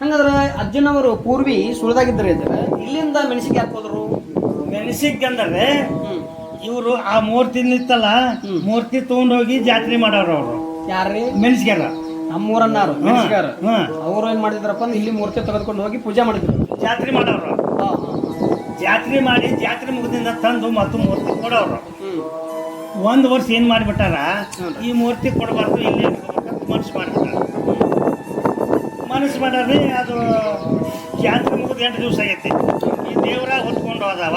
ಹಂಗಾದ್ರೆ ಅಜ್ಜನವರು ಪೂರ್ವಿ ಸುಳ್ದಾಗಿದ್ದಾರೆ ಇದ್ದಾರೆ ಇಲ್ಲಿಂದ ಮೆಣಸಿಗೆ ಹಾಕೋದ್ರು ಮೆಣಸಿಗೆ ಅಂದ್ರೆ ಇವರು ಆ ಮೂರ್ತಿ ನಿತ್ತಲ್ಲ ಹ್ಮ್. ಮೂರ್ತಿ ತಗೊಂಡೋಗಿ ಜಾತ್ರೆ ಮಾಡೋರು ಅವರು ಯಾರ್ರಿ ಮೆಣಸಿಗೆಲ್ಲ ನಮ್ಮೂರನ್ನಾರು. ಮೆಣಸಿಗಾರ ಹ್ಮ್ ಅವರು ಏನ್ ಮಾಡಿದ್ರಪ್ಪ ಅಂದ್ರೆ ಇಲ್ಲಿ ಮೂರ್ತಿ ತೆಗೆದುಕೊಂಡು ಹೋಗಿ ಪೂಜೆ ಮಾಡಿದ್ರು. ಜಾತ್ರೆ ಮಾಡೋರು. ಜಾತ್ರೆ ಮಾಡಿ ಜಾತ್ರೆ ಮುಗಿದಿಂದ ತಂದು ಮತ್ತು ಮೂರ್ತಿ ಕೊಡೋರು. ಹ್ಮ್. ಒಂದು ವರ್ಷ ಏನ್ ಮಾಡಿಬಿಟ್ಟಾರ? ಈ ಮೂರ್ತಿ ಕೊಡಬಾರ್ದು ಇಲ್ಲಿ ಮನಸ್ಸು ಮಾಡಿಬಿಟ್ಟಾರ. ಮನಸ್ಸು ಮಾಡ್ರಿ ಅದು ಜಾತ್ರೆ ಮುಗಿದ ಎಂಟು ದಿವಸ ಆಗೈತಿ. ಈ ದೇವ್ರ ಹೊತ್ಕೊಂಡು ಹೋದಾವ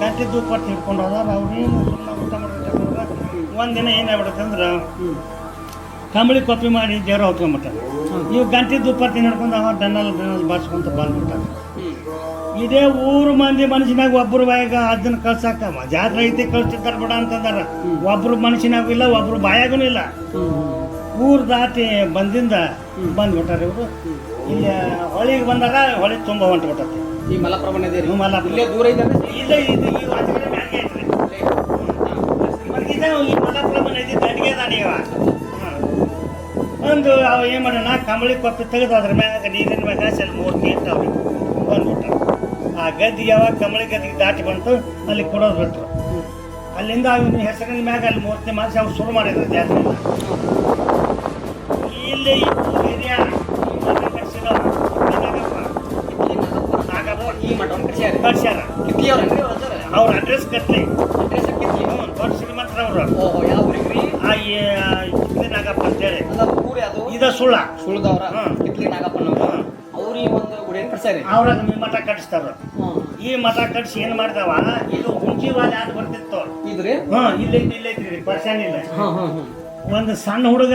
ಗಂಟೆ ದುಪ್ಪಟ್ಟು ಹಿಡ್ಕೊಂಡು ಹೋದವ ಅವ್ರೇನು ಸುಮ್ಮನೆ ಊಟ ದಿನ ಒಂದಿನ ಏನಾಗ್ಬಿಡುತ್ತೆ ಅಂದ್ರೆ ಹ್ಮ್. ಕಂಬಳಿ ಕಾಪಿ ಮಾಡಿ ದೇವ್ರ ಹೊತ್ಕೊಂಡ್ಬಿಟ್ಟಾರ ಇವು ಗಂಟೆ ದುಪ್ಪತ್ತಿ ನಡ್ಕೊಂಡು ಅವ ಡನ್ನಲ್ ಡನ್ನಲ್ ಬಾರಿಸ್ಕೊಂತ ಬಂದ್ಬಿಟ್ಟಾರೆ. ಇದೇ ಊರು ಮಂದಿ ಮನುಷ್ಯನಾಗ ಒಬ್ರು ಬಾಯಾಗ ಅದನ್ನ ಕಳ್ಸಾಕ ಜಾತ್ರೆ ಐತಿ ಕಳ್ಸಿರ್ತಾರ ಬಿಡ ಅಂತಂದಾರ. ಒಬ್ರು ಮನುಷ್ಯನಾಗೂ ಇಲ್ಲ ಒಬ್ರು ಬಾಯಾಗೂ ಇಲ್ಲ. ಊರ ದಾಟಿ ಬಂದಿಂದ ಬಂದ್ಬಿಟ್ಟಾರ ಇವರು. ಇಲ್ಲಿ ಹೊಳಿಗೆ ಬಂದಾಗ ಹೊಳಿ ತುಂಬ ಹೊಂಟ್ಬಿಟ್ಟತಿ ಈ ಮಲಪ್ರಭಾ ಇದೆ ಇಲ್ಲೇ ದೂರ ಇದೆ ಇಲ್ಲ ಇದು ಈ ಮಲಪ್ರಮಾಣ ಮ್ಯಾಗೆ ಐತ್ರಿ. ಈ ದಂಡಿಗೆ ಇವ ಒಂದು ಅವ ಏನು ಮಾಡೋಣ ಕಂಬಳಿ ಕೊಪ್ಪಿ ತೆಗೆದು ಅದ್ರ ಮ್ಯಾಗ ನೀರಿನ ಮ್ಯಾಗ ಸ್ವಲ್ಪ ಮೂರ್ತಿ ಇಟ್ಟವ್ರಿ ಬಂದ್ಬಿಟ್ಟ ಆ ಗದ್ದಿಗೆ ಯಾವಾಗ ಕಂಬಳಿ ಗದ್ದಿಗೆ ದಾಟಿ ಬಂತು ಅಲ್ಲಿ ಕೊಡೋದು ಬಿಟ್ರು. ಅಲ್ಲಿಂದ ಅವನ ಹೆಸರಿನ ಮ್ಯಾಗ ಅಲ್ಲಿ ಮೂರ್ತಿ ಮಾಡಿಸಿ ಅವ್ರು ಶುರು ಮಾಡಿದ್ರು ಜಾತ್ರೆ ಇಲ್ಲಿ ಹಿರಿಯ ಕಟ್ಸ್ಯಾರ ಅವ್ರ ಅಡ್ರೆಸ್ ಕಟ್ಲಿ. ಅಡ್ರೆಸ್ ದೊಡ್ಡ ಮಾತ್ರ ಅವರು. ಓಹೋ ಯಾವ ನಾಗಪ್ಪ ಅಂತೇಳಿ. ಇದ ಸುಳ್ಳ. ಸುಳ್ದವ್ರ? ಹ್ಮ್. ಕಿತ್ಲಿ ನಾಗಪ್ಪನವ್ರು. ಈ ಒಂದು ಗುಡಿಯನ್ನು ಕಟ್ಸ್ಯಾರಿ? ಅವ್ರಾಗ ಈ ಮಠ ಕಟ್ಟಿಸ್ತಾರ ಈ ಮಠ ಕಟ್ಸಿ ಏನ್ ಮಾಡ್ತಾವ? ಇದು ಹುಂಚಿ ವಾಲೆ ಆದ್ ಬರ್ತಿತ್ತು. ಇದ್ರಿ? ಇಲ್ಲ ಇಲ್ಲ ಪರ್ಸನ್ ಇಲ್ಲ. ಇದ್ರಿ ಹಾ ಹಾ ಒಂದು ಸಣ್ಣ ಹುಡುಗ.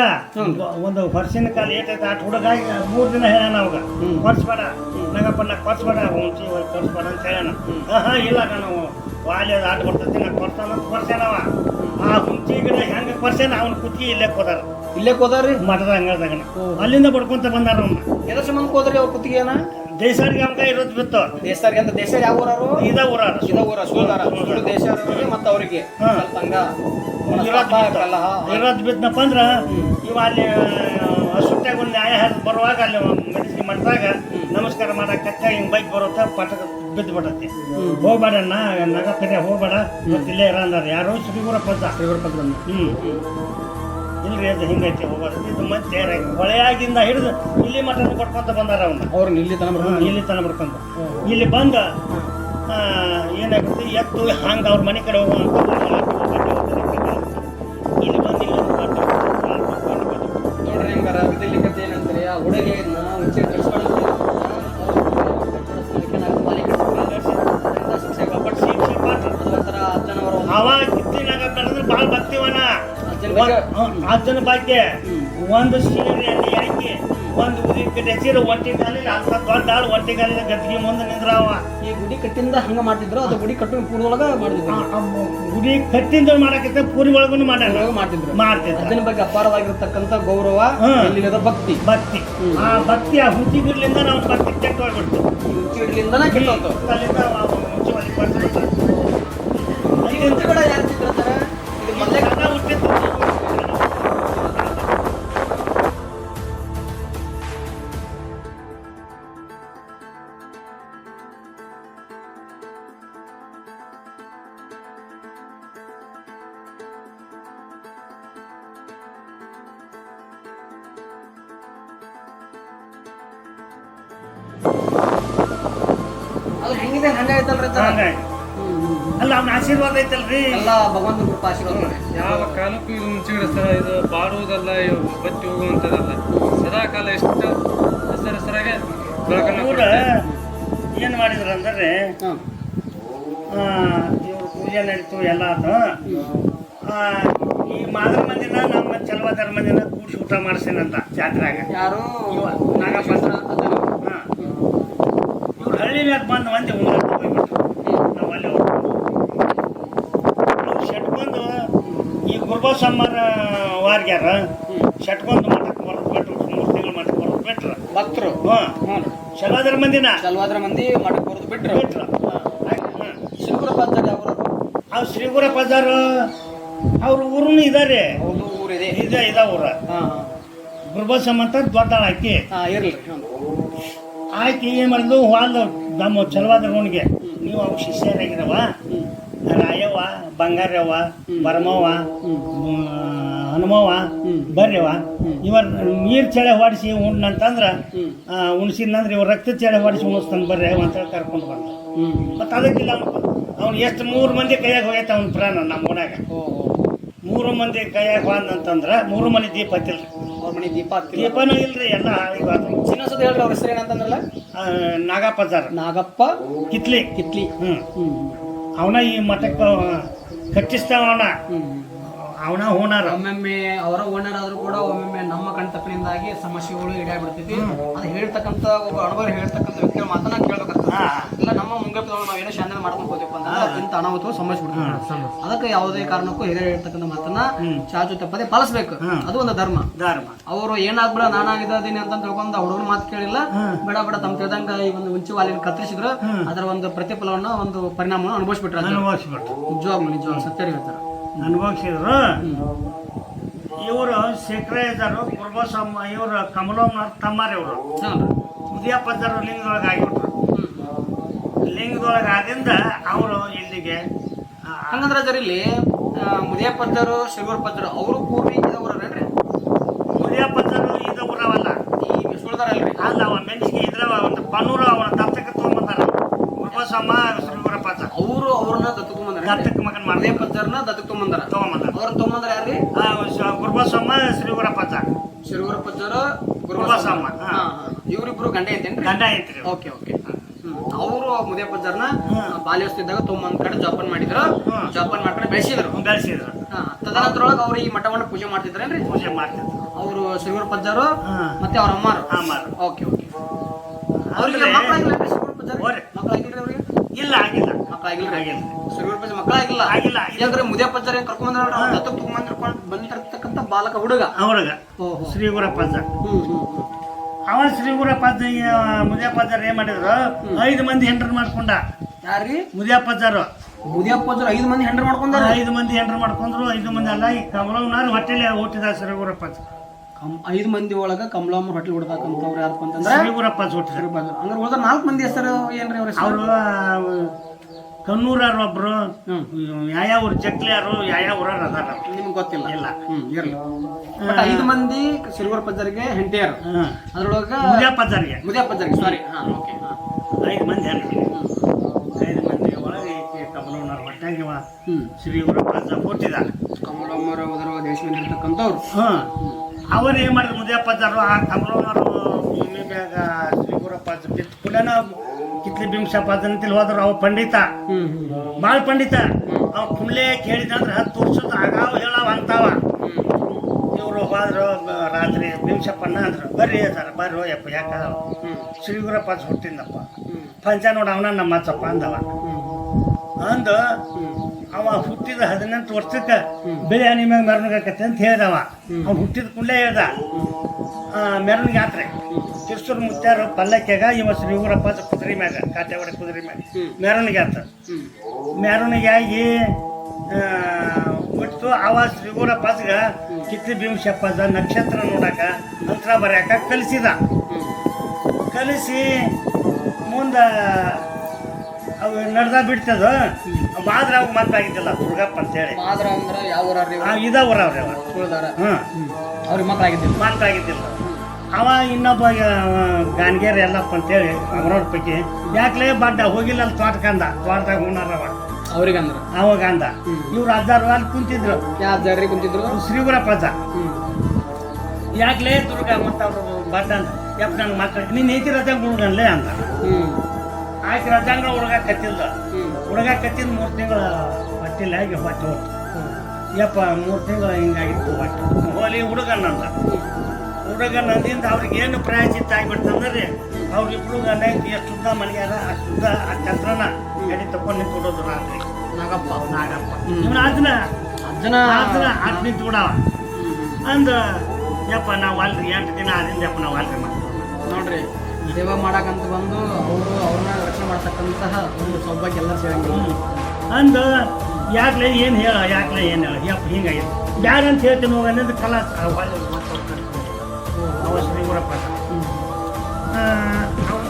ಒಂದು ವರ್ಷಿನ ಕಾಲ ಏಟೈತೆ ಆಟ ಹುಡುಗ ಮೂರ್ ದಿನ ಹೇಳೋಣ ಅವಾಗ. ಕೊಡ್ಸ್ಬೇಡ ನಾಗಪ್ಪ ನಾ ಕೊಡ್ಸ್ಬೇಡ ಹುಂಚಿ ಕೊಡ್ಸ್ಬೇಡ ಅಂತ ಹೇಳೋಣ ಹಾ ಇಲ್ಲ ನಾನು ವಾಲಿ ಅದು ಆಟ ಬರ್ತೈತಿ ನಾ ಕೊಡ್ತಾನ ಅಂತ ಕೊಡ್ಸ್ಯಾನವ ಆ ಹುಂಚಿ ಗಿಡ ಹೆಂಗ ಕೊಡ್ಸ್ಯಾನ ಅವ್ನ ಕುತ್ತಿ ಇಲ್ಲೇ ಕೋದಾರ. ಇಲ್ಲೇ ಕೋದಾರಿ ಮಠದ ಅಂಗಳದಾಗ. ಅಲ್ಲಿಂದ ಬಡ್ಕೊಂತ ಬಂದಾರ ಅವ್ನ. ಎದ್ರ ಸಂಬಂಧ ಹೋದ್ರಿ ಅವ್ರ ಕುತ್ತಿಗೆನ ದೇಶಾರಿಗೆ ಅಂತ ಇರೋದು ಬಿತ್ತು. ದೇಶಾರಿಗೆ ಅಂತ ದೇಶ ಯಾವ ಊರವರು? ಇದ ಊರಾರ ಇದ ಊರ ಸೋದಾರ. ಸುಳ್ಳು ದೇಶರಿಗೆ ಮತ್ತು ಅವರಿಗೆ. ತಂಗ ಇರೋದು ಬಿದ್ದನಪ್ಪ ಅಂದ್ರ ಇವ ಅಲ್ಲಿ ಸುಟ್ಟಾಗ ಒಂದು ನ್ಯಾಯ ಬರುವಾಗ ಅಲ್ಲಿ ಮೆಡಿಸಿನ್ ಮಾಡಿದಾಗ ನಮಸ್ಕಾರ ಮಾಡಕ್ಕ ಹಿಂಗ್ ಬೈಕ್ ಬರುತ್ತ ಪಟಕ ಬಿದ್ದು ಬಿಡತ್ತೆ ಹೋಗ್ಬೇಡಣ್ಣ ನಗಪಿದೆ ಹೋಗ್ಬೇಡ. ಮತ್ತೆ ಇಲ್ಲೇ ಇರ ಅಂದಾರ. ಯಾರು ಶ್ರೀಗುರ ಪದ ಹ್ಮ್. ಇಲ್ರಿ ಅದು ಹಿಂಗೈತಿ ಹೋಗೋದು ಇದು ಮತ್ತೆ ಹೊಳೆಯಾಗಿಂದ ಹಿಡಿದು ಇಲ್ಲಿ ಮಠ ಕೊಟ್ಕೊಂತ ಬಂದಾರ ಅವನ್ನ ಅವ್ರು ಇಲ್ಲಿ ತನ. ಇಲ್ಲಿ ತನ ಬರ್ಕೊಂತ. ಇಲ್ಲಿ ಬಂದ ಏನಾಗುತ್ತೆ? ಎತ್ತು ಹಂಗೆ ಅವ್ರ ಮನೆ ಕಡೆ ಹೋಗುವಂತ ಇಲ್ಲಿ ಬಂದು ಇಲ್ಲಿ. ನೋಡ್ರಿ ಹಿಂಗಾರ ಹುಡುಗಿಯನ್ನ ಮುಂಚೆ ಅಜ್ಜನ ಬಗ್ಗೆ- ಒಂದು ಸೀರೆ ಅಲ್ಲಿ ಹಾಕಿ ಒಂದು ಗುಡಿ ಕಟ್ಟಿ ಹಚ್ಚಿರ ಒಂಟಿ ಅಂತ ದೊಡ್ಡ ಆಳು ಒಂಟಿ ಗದ್ದಿಗೆ ಮುಂದೆ ನಿಂದ್ರವ. ಈ ಗುಡಿ ಕಟ್ಟಿಂದ ಹಂಗ ಮಾಡ್ತಿದ್ರು ಅದು ಗುಡಿ ಕಟ್ಟು ಒಳಗ ಮಾಡಿದ್ರು ಗುಡಿ ಕಟ್ಟಿಂದ ಮಾಡಕತ್ತೆ ಪೂರಿ ಒಳಗೂ ಮಾಡಿದ್ರು ಮಾಡ್ತಿದ್ರು. ಮಾಡ್ತಿದ್ರು. ಅದನ್ನ ಬಗ್ಗೆ ಅಪಾರವಾಗಿರ್ತಕ್ಕಂಥ ಗೌರವ ಇಲ್ಲಿನ ಇಲ್ಲಿರದ ಭಕ್ತಿ. ಭಕ್ತಿ. ಆ ಭಕ್ತಿ ಆ ಹುಚ್ಚಿ ನಾವು ಭಕ್ತಿ ಕೆಟ್ಟ ಹೋಗ್ಬಿಡ್ತು ಇಡ್ಲಿಂದನ ಕೆಟ್ಟ ಅಲ್ಲಿಂದ ಹುಚ್ಚಿ ಹುಂಚಿ ಒಳಗೆ ಬಂದ್ಬಿಟ್ಟು ಅದು ಹೆಂಗಿದೆ ಹಂಗ ಐತಲ್ರಿ ಹ್ಮ್. ಅಲ್ಲ ಅವ್ನ ಆಶೀರ್ವಾದ ಐತಲ್ರಿ? ಎಲ್ಲ ಭಗವಂತ ಕೃಪಾ ಆಶೀರ್ವಾದ. ಯಾವ ಕಾಲಕ್ಕೂ ಇದು ಮುಚ್ಚಿಗಿಡ ಸ್ಥಳ ಇದು ಬಾಡುವುದಲ್ಲ ಇವು ಬತ್ತಿ ಹೋಗುವಂಥದ್ದಲ್ಲ. ಸದಾ ಕಾಲ ಎಷ್ಟು ಹೆಸರು ಹೆಸರಾಗೆ. ಏನ್ ಮಾಡಿದ್ರು ಅಂದ್ರೆ ಇವ್ರು ಪೂಜೆ ನಡೀತು ಎಲ್ಲ ಅದು ಈ ಮಾದರ ಮಂದಿನ ನಮ್ಮ ಚಲವಾದರ ಮಂದಿನ ಕೂಡಿಸಿ ಊಟ ಮಾಡಿಸ್ತೇನೆ ಅಂತ ಜಾತ್ರೆಗೆ. ಯಾರು? ನಾಗಪ್ಪ ಹಳ್ಳಿ ಮ್ಯಾಗ ಬಂದು ಮಂದಿ ಉಂಗಾಟ ನಾವು ಅಲ್ಲಿ ಹೋಗ್ಬಿಟ್ಟು. ಶೆಟ್ಕೊಂಡು ಈ ಗುರುಬಾ ಸಮ್ಮಾರ ವಾರ್ಗ್ಯಾರ ಶೆಟ್ಕೊಂಡು ಮಠಕ್ಕೆ ಹೊರತು ಬಿಟ್ಟು ಮೂರು ತಿಂಗಳು ಮಠಕ್ಕೆ ಮಠ ಬರೋದು ಬಿಟ್ರ ಭಕ್ತರು. ಹಾಂ. ಹ್ಞೂ. ಚಲವಾದ್ರ ಮಂದಿನ? ಚಲವಾದ್ರ ಮಂದಿ ಮಠಕ್ಕೆ ಬರೋದು ಬಿಟ್ರು. ಬಿಟ್ರ. ಶ್ರೀಗುರ ಪಜಾರ್ ಅವರು ಅವ್ರು ಶ್ರೀಗುರ ಪಜಾರ್ ಅವ್ರ ಊರು ಇದಾರೆ. ಹೌದು ಊರಿದೆ. ಇದೆ ಇದ ಊರ. ಗುರುಬಸಮ್ಮ ಅಂತ ದೊಡ್ಡ ಆಕಿ. ಹಾಂ ಇರಲಿ. ಆಕಿ ಏನ್ ಮಾಡಿದ್ಲು? ವಾಲ್ದ ನಮ್ಮ ಚಲವಾದ ಅವನಿಗೆ ನೀವು ಅವ್ರ ಶಿಷ್ಯರಾಗಿರವ ರಾಯವ್ವ ಬಂಗಾರವ್ವ ಬರಮವ್ವ ಹನುಮವ್ವ ಬರ್ಯವ್ವ ಇವ ನೀರ್ ಚಳೆ ಹೊಡಿಸಿ ಉಣ್ಣಂತಂದ್ರ ಉಣ್ಸಿದ್ನಂದ್ರೆ ಇವ ರಕ್ತ ಚಳೆ ಹೊಡಿಸಿ ಉಣಿಸ್ತಾನ ಬರ್ರಿ ಅಂತ ಕರ್ಕೊಂಡು ಬಂದ. ಮತ್ತು ಅದಕ್ಕಿಲ್ಲ ಅವ್ನು ಎಷ್ಟು ಮೂರು ಮಂದಿ ಕೈಯಾಗ ಹೋಗೈತೆ ಅವ್ನ ಪ್ರಾಣ ನಮ್ಮ ಓಣಾಗ ಮೂರು ಮಂದಿ ಕೈಯಾಗ ಬಂದಂತಂದ್ರೆ ಮೂರು ಮನೆ ದೀಪ ಹತ್ತಿಲ್ರಿ. ಅವ್ರ ಮನೆ ದೀಪ ದೀಪನೂ ಇಲ್ರಿ ಎಲ್ಲ ಈಗ ಚಿನ್ನಸದ ಹೇಳ್ರಿ ಅವ್ರ ಹೆಸರು ಏನಂತಂದ್ರಲ್ಲ? ನಾಗಪ್ಪಜಾರ ನಾಗಪ್ಪ ಕಿತ್ಲಿ. ಕಿತ್ಲಿ. ಹ್ಮ್. ಹ್ಞೂ ಅವನ ಈ ಮಠಕ್ಕೆ ಕಟ್ಟಿಸ್ತಾವ ಅವನ. ಅವನ ಓನರ್. ಒಮ್ಮೊಮ್ಮೆ ಅವರ ಓನರ್ ಆದ್ರೂ ಕೂಡ ಒಮ್ಮೊಮ್ಮೆ ನಮ್ಮ ಕಣ್ತಪ್ಪಿನಿಂದಾಗಿ ಸಮಸ್ಯೆಗಳು ಈಡಾಗ್ಬಿಡ್ತೈತಿ. ಅದು ಹೇಳ್ತಕ್ಕಂಥ ಒಬ್ಬ ಅನುಭವ ಹೇಳ್ತಕ್ಕಂಥ ವ್ಯಕ್ತಿಗಳ ಮಾತನ್ನ ಕೇಳ್ಬೇಕಾಗ್ತದೆ. ಮುಂಗಪ್ಪದವ್ರು ನಾವು ಏನೋ ಶಾಂತಿ ಮಾಡ್ಕೊಂಡು ಹೋಗ್ಬೇಕು ಇಂಥ ಅನಾಹುತವು ಅದಕ್ಕೆ ಯಾವುದೇ ಕಾರಣಕ್ಕೂ ಹಿರಿಯರು ಹೇಳ್ತಕ್ಕಂಥ ಮಾತನ್ನ ಚಾಚು ತಪ್ಪದೆ ಪಾಲಿಸ್ಬೇಕು. ಅದು ಒಂದು ಧರ್ಮ. ಧರ್ಮ. ಅವರು ಏನಾಗ್ಬಿಡ ನಾನಾಗಿದ್ದೀನಿ ಅಂತ ತಿಳ್ಕೊಂಡು ಹುಡುಗನ ಮಾತು ಕೇಳಿಲ್ಲ. ಬೇಡ ಬೇಡ ತಮ್ಮ ತಿಳಿದಂಗ ಈ ಒಂದು ಉಂಚು ವಾಲಿನ ಕತ್ತರಿಸಿದ್ರು. ಅದರ ಒಂದು ಪ್ರತಿಫಲವನ್ನ ಒಂದು ಪರಿಣಾಮವನ್ನು ಅನುಭವಿಸ್ಬಿಟ್ರೆ ನಿಜವಾಗ್ಲು ನಿಜವಾಗ್ಲು. ಸತ್ಯ ಹೇಳ್ತಾರೆ. ಅನುಭವಿಸಿದ್ರು. ಇವರು ಶೇಖರೇಜರು ಗುರುಬಸಮ್ಮ ಇವರು ಕಮಲೋ ತಮ್ಮಾರಿ ಇವರು. ಮುದಿಯಪ್ಪಜ್ಜರು ಲಿಂಗದೊಳಗೆ ಆಗಿಬಿಟ್ರು ಲಿಂಗದೊಳಗೆ ಆದಿಂದ ಅವರು ಇಲ್ಲಿಗೆ ಹಂಗಂದ್ರೆ ಸರ್ ಇಲ್ಲಿ ಮುದಿಯ ಪಜ್ಜರು ಅವರು ಪೂರ್ವಿ ಇದವ್ರೇನ್ರಿ ಮುದಿಯಪ್ಪಜ್ಜರು ಇದು ಊರವಲ್ಲ ಈ ಸುಳ್ದಾರಲ್ರಿ ಅಲ್ಲ ಅವ ಮೆಣಸಿಗೆ ಇದ್ರ ಒಂದು ಪನ್ನೂರು ಅವನ ದತ್ತಕ್ಕೆ ತೊಗೊಂಬಂದಾರ. ಗುರುಬಸಮ್ಮ ಶ್ರೀಗುರಪ್ಪಜ್ಜ ಅವರು ಅವ್ರನ್ನ ದತ್ತಕೊಂಬಂದಾರ ದತ್ತಕ್ಕೆ ಮಗನ್ ಮುದಿಯ ಮಾಡಿದೆ ಪಜ್ಜರ್ನ ದತ್ತಕ್ ತೊಗೊಂಬಂದಾರ. ತೊಗೊಂಬಂದಾರ. ಅವ್ರ ತೊಗೊಂಬಂದಾರ ಯಾರ್ರಿ? ಗುರುಬಸಮ್ಮ ಶ್ರೀಗುರಪ್ಪಜ್ಜ ಶಿಲ್ವರ್ ಪಜ್ಜರ ಗುರುಬಸಮ್ಮ, ಹಾ. ಇವರಿಬ್ರು ಗಂಡ ಐತೇನ್ರಿ ಗಂಡ ಐತ್ರಿ ಓಕೆ ಓಕೆ. ಅವರು ಮುದಿಯ ಪಜ್ಜರ್ನ ಹ್ಮ್. ಬಾಲ್ಯವಸ್ಥಿದ್ದಾಗ ತೊಗೊಂಬಂದ್ ಕಡೆ ಜೋಪಾನ ಮಾಡಿದ್ರು. ಜೋಪನ್ ಮಾಡ್ಕೊಂಡು ಬೆಳೆಸಿದ್ರು. ಬೆಳೆಸಿದ್ರು. ತದನಂತರ ತದನಂತರೊಳಗೆ ಅವ್ರು ಈ ಮಠವನ್ನ ಪೂಜೆ ಮಾಡ್ತಿದ್ರೇನ್ರಿ? ಪೂಜೆ ಮಾಡ್ತಿದ್ರು. ಅವರು ಶ್ರೀಗುರ ಪಜ್ಜರು ಮತ್ತೆ ಅವ್ರ ಅಮ್ಮಾರು. ಅಮ್ಮಾರು. Okay okay. ಅವ್ರಿಗೆ ಮಕ್ಕಳಾಗಿಲ್ಲ ಶ್ರೀಗುರು ಪಜ್ಜರ್ ಮಕ್ಕಳಾಗಿಲ್ರಿ ಅವ್ರಿಗೆ? ಇಲ್ಲ ಆಗಿಲ್ಲ. ಮಕ್ಕಳಾಗಿಲ್ಲ ಆಗಿಲ್ಲ. ಶ್ರೀಗುರು ಪಜ್ಜ ಮಕ್ಕಳಾಗಿಲ್ಲ ಆಗಿಲ್ಲ. ಯಾಕಂದ್ರೆ ಮುದಿಯ ಪಜ್ಜರ್ ಏನ್ ಕರ್ಕೊಂಡ್ ಬಂದ್ರ ಬಾಲಕ ಹುಡುಗ. ಹುಡುಗ. ಓಹೋ. ಶ್ರೀ ಗುರಪ್ಪಜ್ಜ ಹ್ಮ್ ಹ್ಮ್ ಹ್ಮ್. ಅವನ ಶ್ರೀ ಗುರಪ್ಪಜ್ಜ ಮುದಿಯಪ್ಪಜ್ಜರ್ ಏನ್ ಮಾಡಿದ್ರು? ಐದು ಮಂದಿ ಹೆಂಡ್ರ ಮಾಡ್ಕೊಂಡ. ಯಾರ್ರಿ? ಮುದಿಯಪ್ಪಜ್ಜರು ಮುದಿಯ ಪಜ್ಜರ್ ಐದು ಮಂದಿ ಹೆಂಡ್ರ ಮಾಡ್ಕೊಂಡ ಐದು ಮಂದಿ ಹೆಂಡ್ರ ಮಾಡ್ಕೊಂಡ್ರು ಐದು ಮಂದಿ ಅಲ್ಲ ಈ ಕಮಲವ್ನಾರು ಹೊಟ್ಟೆಲಿ ಹುಟ್ಟಿದ ಶ್ರೀ ಗುರಪ್ಪಜ್ಜ ಕಮ್- ಐದು ಮಂದಿ ಒಳಗ ಕಮಲಮ್ಮ ಹೋಟೆಲ್ ಹುಡ್ದಾಕಂತವ್ರು ಯಾರಪ್ಪ ಅಂತಂದ್ರೆ? ಶ್ರೀಗುರಪ್ಪ ಹುಟ್ಟಿದ್ರು. ಅಂದ್ರೆ ಪಜ್ಜರ್ ನಾಲ್ಕು ಮಂದಿ ಹೆಸರು ಏನ್ರಿ ಅವ್ರ ಅವರು ಕಣ್ಣೂರಾರು ಒಬ್ರು ಯಾವ್ಯಾವ ಊರು ಚಕ್ಲಿಯಾರು ಯಾವ್ಯಾವ ಊರಾರು ಅದಾರ? ನಿಮ್ಗೆ ಗೊತ್ತಿಲ್ಲ. ಇಲ್ಲ. ಹ್ಮ್ ಇರ್ಲಿ. ಬಟ್ ಐದು ಮಂದಿ ಸಿಲ್ವರ್ ಪಜ್ಜರ್ಗೆ ಹೆಂಟಿಯರು ಅದ್ರೊಳಗ ಮುದ್ಯಾ ಪಜ್ಜರಿಗೆ ಮುದ್ಯಾ ಪಜ್ಜರ್ಗೆ ಸಾರಿ ಹಾ ಓಕೆ ಹಾ. ಐದು ಮಂದಿ ಹೆಂಡ್ರು ಐದು ಮಂದಿ ಒಳಗೆ ಈಕೆ ಕಮಲವ್ನಾರು ಹೊಟ್ಟೆಗೆ ಇವ. ಹ್ಮ್. ಶ್ರೀ ಗುರಪ್ಪಜ್ಜ ಹುಟ್ಟಿದ ಕಮಲಮ್ಮರ ಉದರ ದೇಶದಲ್ಲಿ ಇರ್ತಕ್ಕಂಥವ್ರು. ಹ್ಮ್. ಅವ್ರು ಏನ್ ಮಾಡಿದ್ರು ಮುದಿಯಪ್ಪಜ್ಜರು ಆ ಕಮಲವ್ನವರು ಭೂಮಿ ಮ್ಯಾಗ ಶ್ರೀ ಗುರಪ್ಪ ಬಿತ್ತು ಕೂಡನ ಕಿತ್ಲಿ ಭೀಮಸಪ್ಪಜ್ಜ ಅಂತೇಳಿ ಹೋದ್ರು ಅವ ಪಂಡಿತ. ಬಾಳ ಪಂಡಿತ. ಅವ ಕುಮ್ಲೆ ಕೇಳಿದಂದ್ರೆ ಹತ್ತು ವರ್ಷದ ಆಗಾವ ಹೇಳಾವ ಅಂತಾವ. ಇವರು ಹೋದ್ರು ರಾತ್ರಿ ಭೀಮಸಪ್ಪಣ್ಣ ಅಂದ್ರು. ಬರ್ರಿ ಸರ್ ಬರ್ರಿ ಯಪ್ಪ ಯಾಕ ಶ್ರೀ ಗುರಪ್ಪ ಹುಟ್ಟಿಂದಪ್ಪ ಪಂಚ ನೋಡ ಅವನ ನಮ್ಮ ಅಚ್ಚಪ್ಪ ಅಂದವ. ಅಂದ ಅವ ಹುಟ್ಟಿದ ಹದಿನೆಂಟು ವರ್ಷಕ್ಕೆ ಬೆಳೆ ಮೇಲೆ ಮೆರವಣಿಗೆ ಅಂತ ಹೇಳ್ದವ. ಅವ್ನು ಹುಟ್ಟಿದ ಕೂಡಲೇ ಹೇಳ್ದ. ಮೆರವಣಿಗೆ ಆತ್ರೆ. ತಿರ್ಸೂರು ಮುತ್ಯಾರು ಪಲ್ಲಕ್ಕಾಗ ಇವ ಶ್ರೀ ಊರಪ್ಪ ಕುದುರೆ ಮ್ಯಾಗ ಕಾಟೆವಾಡ ಕುದುರೆ ಮ್ಯಾಗ. ಮೆರವಣಿಗೆ ಆತ. ಮೆರವಣಿಗೆ ಆಗಿ ಬಿಟ್ಟು ಅವ ಶ್ರೀ ಊರಪ್ಪಗ ಕಿತ್ತಿ ಭೀಮಶಪ್ಪದ ನಕ್ಷತ್ರ ನೋಡಕ ನಂತರ ಬರ್ಯಾಕ ಕಲಿಸಿದ. ಕಲಿಸಿ ಮುಂದೆ ಅವು ನಡೆದ ಬಿಡ್ತದ. ಮಾದ್ರ ಅವ್ ಮತ್ತ ಮಾತಾಗಿದ್ದಿಲ್ಲ ದುರ್ಗಪ್ಪ ಅಂತೇಳಿ. ಮಾದ್ರ ಅಂದ್ರೆ ಯಾವ ಊರವ್ರಿ ಇದ ಅವ್ರಿ ಅವ. ಸುಳ್ದಾರ? ಹ್ಮ್. ಅವ್ರಿಗೆ ಮಕ್ಕಳಾಗಿದ್ದಿಲ್ಲ ಮಾತಾಗಿದ್ದಿಲ್ಲ. ಅವ ಇನ್ನೊಬ್ಬ ಗಾನ್ಗೇರ್ ಎಲ್ಲಪ್ಪ ಅಂತೇಳಿ ಅವ್ರವ್ರ ಪೈಕಿ ಯಾಕ್ಲೇ ಬಡ್ಡ ಹೋಗಿಲ್ಲ ಅಲ್ಲಿ ತೋಟಕ್ಕಂದ ತೋಟದಾಗ ಹುಣಾರವ ಅವ್ರಿಗೆ ಅಂದ್ರ ಅವಾಗ ಅಂದ ಇವ್ರು ಅಜ್ಜಾರು ಅಲ್ಲಿ ಕುಂತಿದ್ರು. ಅಜ್ಜಾರಿ ಜಾರಿ ಕುಂತಿದ್ರು? ಶ್ರೀಗುರಪ್ಪ ಅಜ್ಜ. ಯಾಕಲೇ ದುರ್ಗ ಮತ್ತೆ ಅವರು ಬಡ್ಡ ಅಂತ. ಯಪ್ಪ ನನ್ ಮಕ್ಕಳು ನೀನು ಐತಿ ರಜಂಗ ಹುಡುಗನ್ಲೇ ಅಂದ ಆಯ್ತು ರಜಂಗ ಹುಡುಗ ಕತ್ತಿಲ್ದ ಹ್ಮ್. ಹುಡುಗ ಕತ್ತಿದ್ ಮೂರು ತಿಂಗಳ ಹೊಟ್ಟಿಲ್ಲ ಆಗಿ ಹೊಟ್ಟೆ ಯಪ್ಪ ಮೂರು ತಿಂಗಳು ಹಿಂಗಾಗಿತ್ತು ಹೊಟ್ಟೆ ಹೋಲಿ ಹುಡುಗನಂದ ಹುಡುಗನದಿಂದ ಅವ್ರಿಗೆ ಏನು ಪ್ರಾಯಚಿತ್ತ ಆಗಿಬಿಡ್ತಂದ್ರೆ ಅವ್ರಿಬ್ರು ಗಂಡ ಎಷ್ಟು ಶುದ್ಧ ಮನೆಯಾರ ಆ ಶುದ್ಧ ಆ ಚಂದ್ರನ ಎಡಿ ತಕೊಂಡು ನಿಂತು ಕೊಡೋದು ರಾತ್ರಿ. ನಾಗಪ್ಪ ನಾಗಪ್ಪ. ಇವನ ಅದನ್ನ ಅಜ್ಜನ? ಅದನ್ನ ಅದ್ ನಿಂತು ಬಿಡವ. ಅಂದ ಯಪ್ಪ ನಾವು ಅಲ್ರಿ ಎಂಟು ದಿನ ಆದಿಂದ ಯಪ್ಪ ನಾವು ಅಲ್ರಿ ಮಾಡ್ತೀವಿ ನೋಡ್ರಿ ಸೇವೆ ಮಾಡಕಂತ ಬಂದು ಅವರು ಅವ್ರನ್ನ ರಕ್ಷಣೆ ಮಾಡ್ತಕ್ಕಂತಹ ಒಂದು ಸೌಭಾಗ್ಯ ಎಲ್ಲ ಸೇರಂಗಿಲ್ಲ ಅಂದ ಯಾಕ್ಲೆ ಏನು ಹೇಳ ಯಾಕ್ಲೆ ಏನು ಹೇಳ? ಯಪ್ಪ ಹಿಂಗಾಗಿದೆ ಬ್ಯಾಡ ಅಂತ ಹೇಳ್ತೀನಿ ಹೋಗ ಅನ್ನೋದು ಕಲಾಸ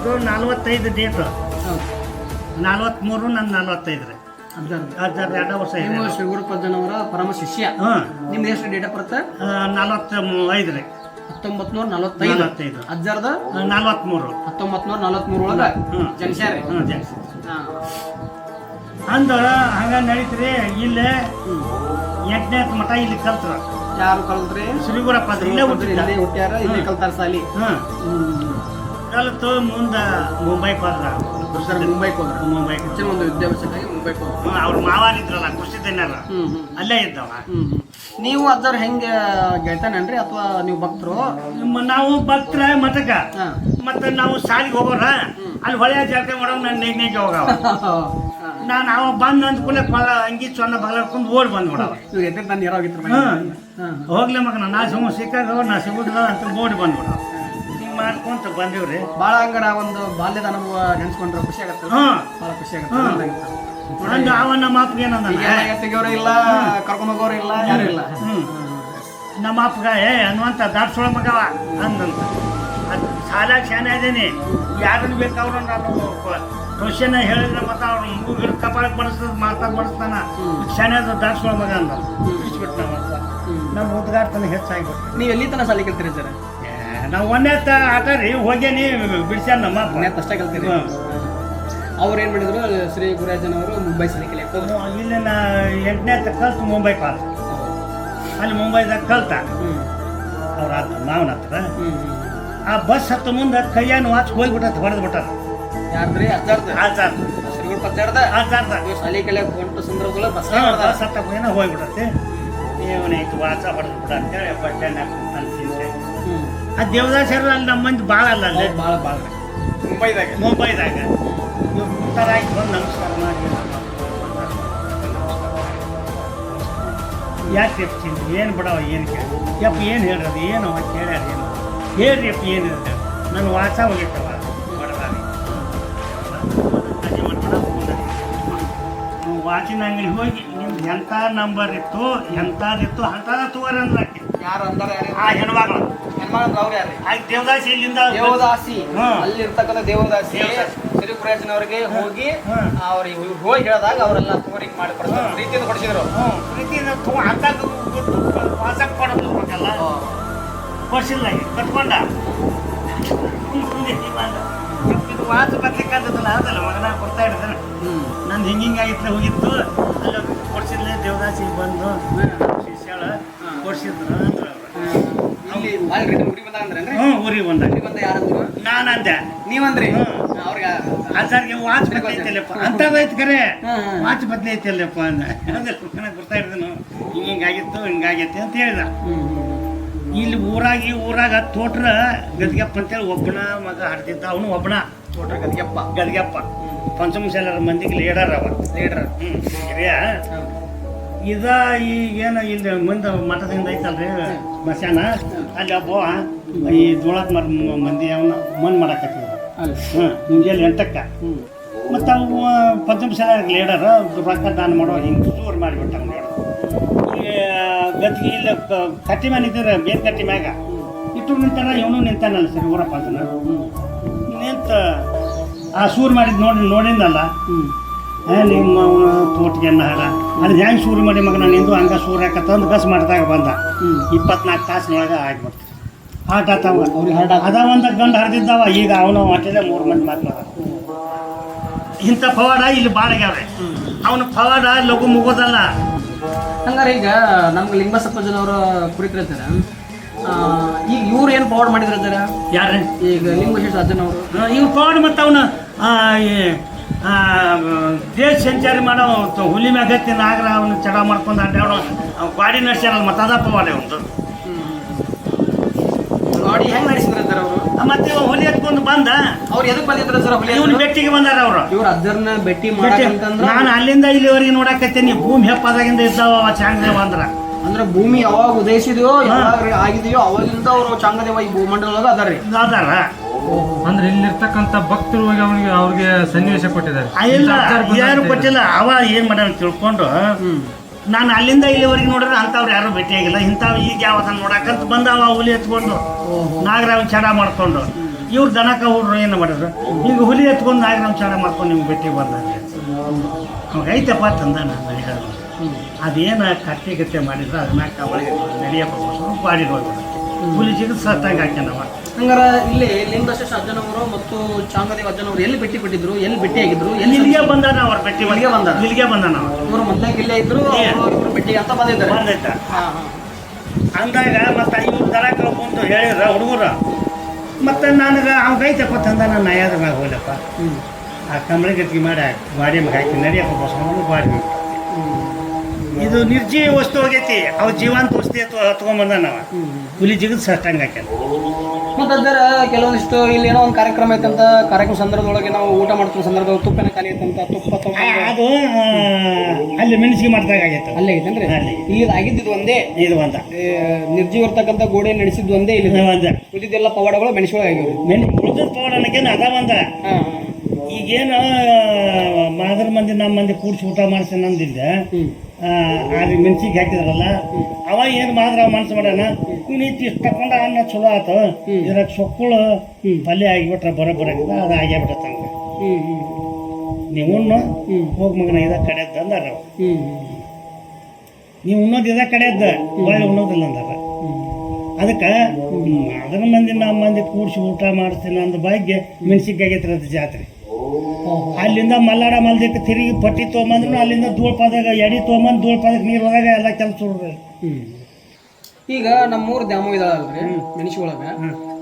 ಅವನದು ನಲ್ವತ್ತೈದು ಡೇಟ್ ನಲ್ವತ್ಮೂರು ನನ್ನ ನಲ್ವತ್ತೈದು ರೀ. ಅದ್ರ ಎರಡು ವರ್ಷ ನೀವು ಶ್ರೀ ಪರಮ ಶಿಷ್ಯ. ಹಾಂ. ನಿಮ್ದು ಎಷ್ಟು ಡೇಟ್ ಆಫ್ ಬರ್ತ್ ನಲ್ವತ್ತ ಐದು ರೀ ಹತ್ತೊಂಬತ್ ನೂರ ನಲವತ್ತೈದು. ನಲವತ್ತೈದು. ಅಜ್ಜಾರ್ದ? ನಲ್ವತ್ಮೂರು. ಹತ್ತೊಂಬತ್ ನೂರ ನಲವತ್ಮೂರ ಒಳಗ? ಹ್ಮ್. ಜನಿಸ್ಯಾರಿ ಹ್ಞೂ ಜಾಸ್ತಿ ಹಾ. ಅಂದ್ರೆ ಹಂಗ ನಡೀತ್ರಿ ಇಲ್ಲಿ. ಎಂಟನೇ ಮಠ ಇಲ್ಲಿ ಕಲ್ತ್ರ. ಯಾರು ಕಲ್ತ್ರಿ? ಶ್ರೀಗುರಪ್ಪ ಇಲ್ಲೇ ಹುಟ್ಟಿಲ್ಲ ಹುಟ್ಟ್ಯಾರ ಇಲ್ಲೇ ಕಲ್ತಾರ ಸಾಲಿ. ಹಾಂ. ಹ್ಮ್. ಕಲಿತು ಮುಂದೆ ಮುಂಬೈಗೆ ಹೋದ್ರ. ಸರ್ ಮುಂಬೈಗೆ ಹೋದ್ರ. ಮುಂಬೈಗೆ ಹೆಚ್ಚಿನ ಒಂದು ವಿದ್ಯಾಭ್ಯಾಸಕ್ಕಾಗಿ ಮುಂಬೈಗೆ ಹೋದ್ರ. ಅವ್ರ ಮಾವಾರಿದ್ರಲ್ಲ ಕೃಷಿ ತಿನ್ನಲ್ಲ ಅಲ್ಲೇ ಇದ್ದವ. ನೀವು ಅದರ ಹೆಂಗೆ ಗೆಳ್ತಾನೇನ್ರಿ ಅಥವಾ ನೀವು ಭಕ್ತರು? ನಮ್ಮ ನಾವು ಭಕ್ತರ ಮತಕ. ಮತ್ತೆ ನಾವು ಸಾಲಿಗೆ ಹೋಗೋರ ಅಲ್ಲಿ ಹೊಳೆ ಜಾತ್ರೆ ಮಾಡೋ ನನ್ನ ನೆಗ್ನೆಗೆ ಹೋಗವ. ನಾನು ಅವ ಬಂದ ಅಂದ ಕೂಡಲೇ ಫಲ ಅಂಗಿ ಸೊನ್ನ ಬಗಲಾಡ್ಕೊಂಡು ಓಡಿ ಬಂದ್ಬಿಡವ ಇವಾಗ ಎದ್ದೆ ನಾನು. ಹೋಗ್ಲಿ ಮಗ ನಾ ಸುಮ್ಮ ಸಿಕ್ಕಾಗ ನಾ ಸಿಗುದಿಲ್ಲ ಅಂತ ಓಡಿ ಬಂದ್ಬಿಡವ ಮಾಡ್ಕೊಂತ ಬಂದಿವ್ರಿ. ಭಾಳ ಹಂಗಾರ ಒಂದು ಬಾಲ್ಯದ ಅನುಭವ ನೆನ್ಸ್ಕೊಂಡ್ರೆ ಖುಷಿ ಆಗತ್ತೆ. ಹ್ಮ್ ಭಾಳ ಖುಷಿ ಹ್ಮ್. ಆಗತ್ತೆ ಅವ ನಮ್ಮ ಅಪ್ಪಗೆ ಏನಂದ ಈಗ ತೆಗಿಯೋರು ಇಲ್ಲ ಕರ್ಕೊಂಡ್ ಹೋಗೋರು ಇಲ್ಲ ಯಾರು ಇಲ್ಲ. ಹ್ಮ್. ನಮ್ಮ ಅಪ್ಪಗ ಏ ಅನ್ನುವಂತ ದಾಟ್ಸೋಳ ಮಗವ ಅಂದಂತ. ಅದು ಸಾಲ ಶಾನೆ ಅದೀನಿ. ಯಾರನ್ನ ಬೇಕಾದ್ರು ನಾನು ಕ್ವಶನ್ ಹೇಳಿದ್ರೆ ಮತ್ತೆ ಅವ್ರು ಮೂಗಿನ ಕಪಾಳಕ್ಕೆ ಬಡಿಸ್ತದ ಮಾತಾಡ್ ಬಡಿಸ್ತಾನ. ಶಾನೆ ಅದು ದಾಟ್ಸೋಳ ಮಗ ಅಂದ. ಬಿಡಿಸ್ಬಿಟ್ಟು ನಮ್ಮ ಅಂತ ನಮ್ಮ ಉದ್ಘಾಟನೆ ಹೆಚ್ಚಾಗಿ ನೀವು ಎಲ್ಲಿ ತನಕ ಸಾಲಿ ಕಲ್ತೀರಿ ಸರ್? ನಾವು ಒಂದೇ ಆಟ ರೀ ಹೋಗೇನಿ ಬಿಡಿಸ್ಯಾನ ನಮ್ಮ ಮನೆ ಅಷ್ಟೇ ಕಲ್ತೀರಿ. ಅವ್ರು ಏನು ಮಾಡಿದ್ರು ಶ್ರೀ ಗುರುರಾಜನ್ ಅವರು ಮುಂಬೈ ಸಾಲಿ ಕಲಿಯಕ್ಕೆ ಹೋದ್ರು ಇಲ್ಲಿ ನಾ ಎಂಟನೇ ಕಲ್ತು ಮುಂಬೈ ಪಾಸ್. ಅಲ್ಲಿ ಮುಂಬೈದಾಗ ಕಲ್ತ. ಅವ್ರ ಮಾವನ ಹತ್ರ. ಆ ಬಸ್ ಹತ್ತ ಮುಂದೆ ಕೈಯನ್ನು ವಾಚ್ ಹೋಗ್ಬಿಟ್ಟತ್ ಹೊಡೆದು ಬಿಟ್ಟಾರ ಯಾರ್ದ್ರಿ? ಆಚಾರದ? ನೀವು ಸಾಲಿ ಕಲಿಯಕ್ಕೆ ಹೊಂಟು ಸಂದರ್ಭದೊಳಗೆ ಬಸ್ ಬಸ್ ಏನೋ ಹೋಗ್ಬಿಟ್ಟತಿ. ಇವನೈತು ವಾಚ ಹೊಡೆದು ಬಿಡ ಅಂತೇಳಿ ಬಸ್ ಸ್ಟ್ಯಾಂಡ್ ಅನ್ಸಿದ್ದೆ ಹ್ಮ್ ಆ ದೇವದಾಸರು ಅಲ್ಲಿ ನಮ್ಮ ಮಂದಿ ಭಾಳ ಅಲ್ಲ ಅಲ್ಲಿ. ಭಾಳ ಭಾಳ ಮುಂಬೈದಾಗ. ಮುಂಬೈದಾಗ. ಇವ್ರು ಉತ್ತರ ಆಯ್ತು ಬಂದು ನಮಸ್ಕಾರ ಮಾಡಿ. ಯಾಕೆ ಎಪ್ತೀನಿ ಏನು ಬಿಡವ ಏನು ಕೇಳಿ? ಯಪ್ಪ ಏನು ಹೇಳ್ರದು? ಏನು ಅವ ಕೇಳ್ಯಾರ ಏನು? ಹೇಳ್ರಿ ಯಪ್ಪ ಏನಿದೆ ನನ್ನ ವಾಸ ಬಡದಾರಿ ವಾಚಿನ ಅಂಗಡಿ ಹೋಗಿ ನಿಮ್ದು ಎಂಥ ನಂಬರ್ ಇತ್ತು ಎಂಥದಿತ್ತು ಅಂಥದ ತಗೋರಿ ಅಂದ್ಲಾಕಿ ಯಾರು ಅಂದಾರ ಆ ಹೆಣ್ಮಗಳು ಹೆಣ್ಮಗಳ ಅವ್ರು ಯಾರು? ಆಗ ದೇವದಾಸಿ ಇಲ್ಲಿಂದ ದೇವದಾಸಿ. ಅಲ್ಲಿರ್ತಕ್ಕಂಥ ದೇವದಾಸಿ ಅವರಿಗೆ ಹೋಗಿ. ಅವ್ರಿಗೆ ಹೋಗಿ ಹೇಳಿದಾಗ ಅವರೆಲ್ಲ ತೋರಿಕೆ ಮಾಡಿ ಕೊಡ್ತಾರೆ. ಪ್ರೀತಿಯಿಂದ ಕೊಡಿಸಿದ್ರು. ಪ್ರೀತಿಯಿಂದ ಅಂಥದ್ದು ವಾಸಕ್ಕೆ ಕೊಡಬೇಕಲ್ಲ ಕೊಡ್ಸಿಲ್ಲ ಈಗ. ಕಟ್ಕೊಂಡ. ಇದು ಬರ್ಲಿಕ್ಕಂತದಲ್ಲ ಅದಲ್ಲ ಮಗನ ಕೊಡ್ತಾ ಇರ್ತಾನೆ ನಂದು ಹಿಂಗೆ ಹಿಂಗಾಗಿತ್ತು ಹೋಗಿತ್ತು. ಅಲ್ಲಿ ಕೊಡ್ಸಿದ್ಲೆ ದೇವದಾಸಿಗೆ ಬಂದು. ಶಿಷ್ಯಾಳ ಅವ್ರು. ಇಲ್ಲಿ ರಿಟರ್ನ್ ಅಂದ್ರೇನ್ರಿ? ಹ್ಞೂ ಊರಿಗೆ ಬಂದಾಗ ಊರಿಗೆ ಬಂದ ಯಾರಂದ್ರು? ನಾನು ಅಂದೆ ನೀವಂದ್ರಿ. ಅವ್ರಿಗೆ ವಾಚ್ ಬದ್ಲಿ ಅಂತ ಕರೆ. ವಾಚ್ ಬರ್ತಾ ಇರ್ದನು? ಹಿಂಗೆ ಹಿಂಗಾಗಿತ್ತು ಹಿಂಗಾಗೈತಿ ಅಂತ ಹೇಳ್ದ. ಇಲ್ಲಿ ಊರಾಗ ಊರಾಗಿ ಊರಾಗ ತೋಟ್ರ ಗದ್ಗೆಪ್ಪ ಅಂತೇಳಿ ಒಬ್ಬನ ಮಗ ಹಾಡ್ತಿದ್ದ. ಅವನು ಒಬ್ಬನ. ತೋಟ್ರ ಗದ್ಗೆಪ್ಪ. ಗದ್ಗೆಪ್ಪ. ಪಂಚಮಶಾಲರ ಮಂದಿಗೆ ಲೀಡರ್ ಅವ. ಲೀಡರ್ ಹ್ಮ್ ಹಿರಿಯ. ಇದ ಈಗೇನು ಇಲ್ಲಿ ಮುಂದೆ ಮಠದಿಂದ ಐತಲ್ರಿ ಬಸ್ಯಾನ ಅಲ್ಲಿ ಒಬ್ಬ ಈ ಜೋಳದ ಮರ ಮಂದಿ ಅವನ ಮನ್ ಮಾಡಕತ್ತಿದ್ರು ಹ್ಞೂ ಮುಂಜಾನೆ ಎಂಟಕ್ಕೆ. ಮತ್ತು ಅವು ಪದ್ಮಶಾಲ ಲೀಡರ್ ರೊಕ್ಕ ದಾನ ಮಾಡೋ ಹಿಂಗೆ ಜೋರು ಮಾಡಿಬಿಟ್ಟ ಈಗ ಗದ್ಗೆ ಇಲ್ಲ ಕಟ್ಟಿ ಮ್ಯಾಲ ಇದ್ರೆ ಬೇರೆ ಕಟ್ಟಿ ಮ್ಯಾಗ. ಇಟ್ಟು ನಿಂತಾನ ಇವನು ನಿಂತಾನಲ್ಲ ಸರಿ ಊರಪ್ಪ ಅಂತನ. ನಿಂತ ಆ ಸೂರು ಮಾಡಿದ್ ನೋಡಿ ಏ, ನಿಮ್ಮ ಅವನು ತೋಟಿಗೆ ಹಾರ ಅದು ಹೆಂಗೆ ಶುರು ಮಾಡಿ ಮಗ ನಾನು ಇಂದು ಹಂಗ ಶೂರು ಹಾಕತ್ತಂದು ಬಸ್ ಮಾಡಿದಾಗ ಬಂದ. ಇಪ್ಪತ್ನಾಲ್ಕು ತಾಸಿನೊಳಗೆ ಆಗ್ಬಿಡ್ತು. ಹಾಟ್ ಆತವ ಅವ್ರಿಗೆ ಆತ. ಅದ ಒಂದು ಗಂಡು ಹರಿದಿದ್ದಾವ. ಈಗ ಅವನು ಹೊಟ್ಟೆಲೆ ಮೂರು ಮಂದಿ ಮಾತಾಡ ಇಂಥ ಪವಾಡ ಇಲ್ಲಿ ಭಾಳ ಆಗ್ಯಾವ್ರೆ ಅವನ ಪವಾಡ ಲಘು ಮುಗೋದಲ್ಲ. ಹಂಗಾರೆ ಈಗ ನಮ್ಗೆ ಲಿಂಬಸಪ್ಪಜನವರ ಕುರಿತಿರ್ತಾರೆ ಈಗ ಇವ್ರು ಏನು ಪವಾಡ್ ಮಾಡಿದ್ರು ಯಾರೇ ಈಗ ಲಿಂಗಶೇಷ ಅಜ್ಜನವರು ಇವ್ರು ಪವಾಡ ಮತ್ತು ಅವನು ದೇಶ ಸಂಚಾರಿ ಮಾಡೋ ಹುಲಿ ಮ್ಯಾಗತ್ತಿ ನಾಗರ ಅವನು ಚಡ ಮಾಡ್ಕೊಂಡು ಅಡ್ಡಾಡೋ ಅವ್ನು ಗಾಡಿ ನಡೆಸ್ಯಾರಲ್ಲ ಮತ್ತು ಅದಪ್ಪ ಪವಾಡ ಒಂದು ಗಾಡಿ ಹೆಂಗ್ ನಡೆಸಿದ್ರ ಸರ್ ಅವರು? ಮತ್ತೆ ಇವ ಹುಲಿ ಎತ್ಕೊಂಡು ಬಂದ. ಅವ್ರು ಎದಕ್ ಬಂದಿದ್ರ ಸರ್ ಹುಲಿ ಇವನು ಬೆಟ್ಟಿಗೆ ಬಂದಾರ ಅವರು. ಇವ್ರ ಅಜ್ಜರ್ನ ಭೇಟಿ ಮಾಡಿ ನಾನು ಅಲ್ಲಿಂದ ಇಲ್ಲಿವರೆಗೆ ನೋಡಕತ್ತೀನಿ. ಭೂಮಿ ಹೆಪ್ಪದಾಗಿಂದ ಇದ್ದಾವ ಅವ ಚಾಂಗ್ದೇವ ಅಂದ್ರ ಭೂಮಿ ಯಾವಾಗ ಉದಯಿಸಿದೆಯೋ ಯಾವಾಗ ಆಗಿದೆಯೋ ಅವಾಗಿಂದ ಅವರು ಚಾಂಗದೇವ ಈ ಭೂಮಂಡಲದಾಗ ಅದಾರಿ. ಅದಾರ ಅಂದ್ರೆ ಇಲ್ಲಿರ್ತಕ್ಕಂಥ ಭಕ್ತರು ಹೋಗಿ ಅವನಿಗೆ ಅವ್ರಿಗೆ ಸನ್ನಿವೇಶ ಕೊಟ್ಟಿದ್ದಾರೆ. ಇಲ್ಲ ಯಾರು ಕೊಟ್ಟಿಲ್ಲ ಅವ ಏನ್ ಮಾಡ್ಯಾನ ತಿಳ್ಕೊಂಡು ನಾನು ಅಲ್ಲಿಂದ ಇಲ್ಲಿವರೆಗೆ ನೋಡಿದ್ರೆ ಅಂಥವ್ರು ಯಾರು ಭೇಟಿಯಾಗಿಲ್ಲ ಇಂಥವ್ ಈಗ ಯಾವತ್ತ ನೋಡಕ್ಕಂತ ಬಂದವ ಹುಲಿ ಎತ್ಕೊಂಡು ನಾಗರಾವ್ ಚಡ ಮಾಡ್ಕೊಂಡು. ಇವ್ರು ದನಕ ಹುಡ್ರು ಏನು ಮಾಡಿದ್ರು? ಈಗ ಹುಲಿ ಎತ್ಕೊಂಡು ನಾಗರಾವ್ ಚಡ ಮಾಡ್ಕೊಂಡು ನಿಮ್ಗೆ ಭೇಟಿ ಬಂದಾಗ ಐತಪ್ಪ ತಂದ ನಾನು ಹೇಳೋದು. ಅದೇನು ಮಾಡಿದ್ರು ಮಾಡಿದ್ರೆ ಅದನ್ನ ಕಬಳಿಗೆ ನಡೆಯಪ್ಪ ಬಾಡಿ ಹೋಗ್ಬಿಡ ಹುಲಿ ಸತ್ತಾಗಿ ಸತ್ತಾಗ ಹಾಕ್ಯಂದವ ಹಂಗಾರ ಇಲ್ಲಿ ಲಿಂಗಶೇಷ ಅಜ್ಜನವರು ಮತ್ತು ಚಾಂಗದೇವ ಅಜ್ಜನವರು ಎಲ್ಲಿ ಭೇಟಿ ಬಿಟ್ಟಿದ್ರು ಎಲ್ಲಿ ಭೇಟಿ ಆಗಿದ್ರು ಎಲ್ಲಿ ಇಲ್ಲಿಗೆ ಬಂದಾನ ಅವ್ರ ಭೇಟಿ ಇಲ್ಲಿಗೆ ಬಂದ ಇಲ್ಲಿಗೆ ಬಂದಾನ ಅವರು. ಇವರು ಮೊದಲಾಗ ಇಲ್ಲೇ ಇದ್ರು ಏ. ಭೇಟಿ ಅಂತ ಬಂದಿದ್ದಾರೆ. ಬಂದೈತ. ಅಂದಾಗ ಮತ್ತೆ ಇವ್ರು ದನಕ ಕಳ್ಕೊಂಡು ಹೇಳಿದ್ರ ಹುಡುಗರ? ಮತ್ತೆ ನನಗೆ ಐತಪ್ಪ ತಂದ ನಾನು ನಯಾದ ಮ್ಯಾಗ ಹೋಗ್ಲಪ್ಪ ಆ ಕಂಬಳಿ ಗಟ್ಟಿ ಮಾಡಿ ಬಾಡಿ ಮ್ಯಾಗ ಹಾಕಿ ನಡಿಯಪ್ಪ ಬಸ್ಕೊಂಡು ಬಾಡಿ ಇದು ನಿರ್ಜೀವ ವಸ್ತು ಹೋಗೈತಿ ಅವ ಜೀವಂತ ವಸ್ತು ಎತ್ತು ಹತ್ಕೊಂಡ್ ನಾವ ಹುಲಿ ಜಿಗದ್ ಸಷ್ಟಂಗ ಹಾಕ್ಯಾನ. ಮತ್ತೆ ಅದರ ಕೆಲವೊಂದಿಷ್ಟು ಇಲ್ಲಿ ಏನೋ ಒಂದು ಕಾರ್ಯಕ್ರಮ ಐತಂತ ಕಾರ್ಯಕ್ರಮ ಸಂದರ್ಭದೊಳಗೆ ನಾವು ಊಟ ಮಾಡ್ತಿರೋ ಸಂದರ್ಭದಲ್ಲಿ ತುಪ್ಪನ ಖಾಲಿ ಐತಂತ ತುಪ್ಪ ತಗೊಂಡು ಅದು ಅಲ್ಲಿ ಮೆಣಸಿಗೆ ಮಾಡ್ದಾಗ ಆಗೈತೆ ಅಲ್ಲೇ ಐತಂದ್ರೆ. ಇಲ್ಲಿ ಆಗಿದ್ದು ಒಂದೇ? ಇದು ಒಂದ. ಏ, ನಿರ್ಜೀವ ಇರ್ತಕ್ಕಂಥ ಗೋಡೆ ನಡೆಸಿದ್ದು ಒಂದೇ ಇಲ್ಲಿ? ಉಳಿದೆಲ್ಲ ಒಂದ. ಉಳಿದಿದ್ದೆಲ್ಲ ಪವಾಡಗಳು ಮೆಣಸುಗಳು ಆಗಿವೆ. ಮೆಣ್ ಉಳಿದ ಪೌಡನಕೇನು ಅದ ಒಂದ. ಈಗೇನು ಮಂದಿ ನಮ್ಮ ಮಂದಿ ಕೂಡ್ಸಿ ಊಟ ಮಾಡಿಸಿ ನಂದಿದ್ದೆ. ಅಲ್ಲಿ ಮೆಣಸಿಗೆ ಹಾಕಿದ್ರಲ್ಲ ಅವ ಏನು ಮಾಡಿದ್ರ ಅವ ಮಾಡೋಣ ಮಾಡ್ಯಾನ ಇವ್ನು ಇತ್ತು ಇಷ್ಟು ತಕೊಂಡ ಅನ್ನ ಚಲೋ ಆತು. ಇದ್ರಾಗ ಸೊಕ್ಕುಳು ಪಲ್ಯ ಆಗಿಬಿಟ್ರೆ ಬರೋಬ್ಬರ ಅದು ಹ್ಮ್ ಹ್ಮ್. ನೀವು ಉಣ್ಣು. ಹೋಗಿ ಮಗನ ಇದ ಕಡೆ ಅಂದಾರ ನೀವು ಉಣ್ಣೋದು ಇದ ಕಡೆದ್ದ ಒಳ್ಳೆ ಉಣ್ಣೋದಿಲ್ಲ ಅಂದಾರ. ಅದಕ್ಕೆ ಅದನ್ನ ಮಂದಿ ನಮ್ಮ ಮಂದಿ ಕೂಡ್ಸಿ ಊಟ ಮಾಡಿಸ್ತೀನಿ ಅಂದ ಭಾಗ್ಯ ಮೆಣಸಿಗೆ ಆಗೈತ್ರಿ ಅದು ಜಾತ್ರೆ. ಅಲ್ಲಿಂದ ಮಲ್ಲಾಡ ಮಲ್ದಕ್ಕೆ ತಿರುಗಿ ಪಟ್ಟಿ ತೊಗೊಂಬಂದ್ರು ಅಲ್ಲಿಂದ ಧೂಳ್ ಪಾದಾಗ ಎಡಿ ತೊಗೊಂಬಂದು ಧೂಳ್ ಪಾದಕ್ಕೆ ನೀರು ಹೋದಾಗ ಎಲ್ಲ ಕೆಲಸ ಈಗ ಈಗ ನಮ್ಮೂರ್ ದ್ಯಾಮೋ ಇದಾಳಲ್ರಿ ಮೆಣಸಿ ಒಳಗ.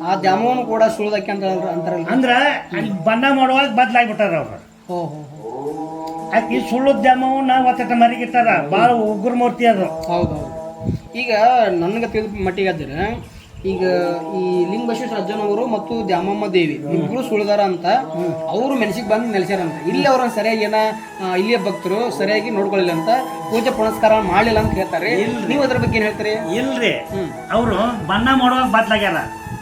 ಆ ದ್ಯಾಮವನ್ನು ಕೂಡ ಸುಳ್ದಕ್ಕೆ ಅಂತ ಅಂತಾರಲ್ಲ ಅಂದ್ರ ಅಲ್ಲಿ ಬಣ್ಣ ಮಾಡುವಾಗ ಬದ್ಲಾಗ್ಬಿಟ್ಟಾರ ಅವ್ರು. ಆಕಿ ಸುಳ್ಳು ದ್ಯಾಮವನ್ನ ಒತ್ತಟ ಮರಿಗಿಟ್ಟಾರ. ಭಾಳ ಉಗ್ರ ಮೂರ್ತಿ ಅದು. ಹೌದು ಹೌದು ಈಗ ನನಗೆ ತಿಳಿದ ಮಟ್ಟಿಗೆ ಅದ್ರ ಈಗ ಈ ಲಿಂಗಬಸವೇಶ್ವರ ಅಜ್ಜನವರು ಮತ್ತು ದ್ಯಾಮಮ್ಮ ದೇವಿ ಇಬ್ರು ಸುಳಿದಾರ ಅಂತ ಅವರು ಮೆಣಸಿಗೆ ಬಂದು ನೆಲೆಸ್ಯಾರಂತ ಇಲ್ಲಿ ಅವ್ರನ್ನ ಸರಿಯಾಗಿ ಏನ ಇಲ್ಲಿಯ ಭಕ್ತರು ಸರಿಯಾಗಿ ನೋಡ್ಕೊಳ್ಳಿಲ್ಲ ಅಂತ ಪೂಜೆ ಪುನಸ್ಕಾರ ಮಾಡಲಿಲ್ಲ ಅಂತ ಹೇಳ್ತಾರೆ. ನೀವು ಅದ್ರ ಬಗ್ಗೆ ಏನ್ ಹೇಳ್ತೀರಿ? ಇಲ್ರಿ. ಅವರು ಬಣ್ಣ ಮಾಡುವಾಗ ಬದ್ಲಾಗ್ಯಾರ.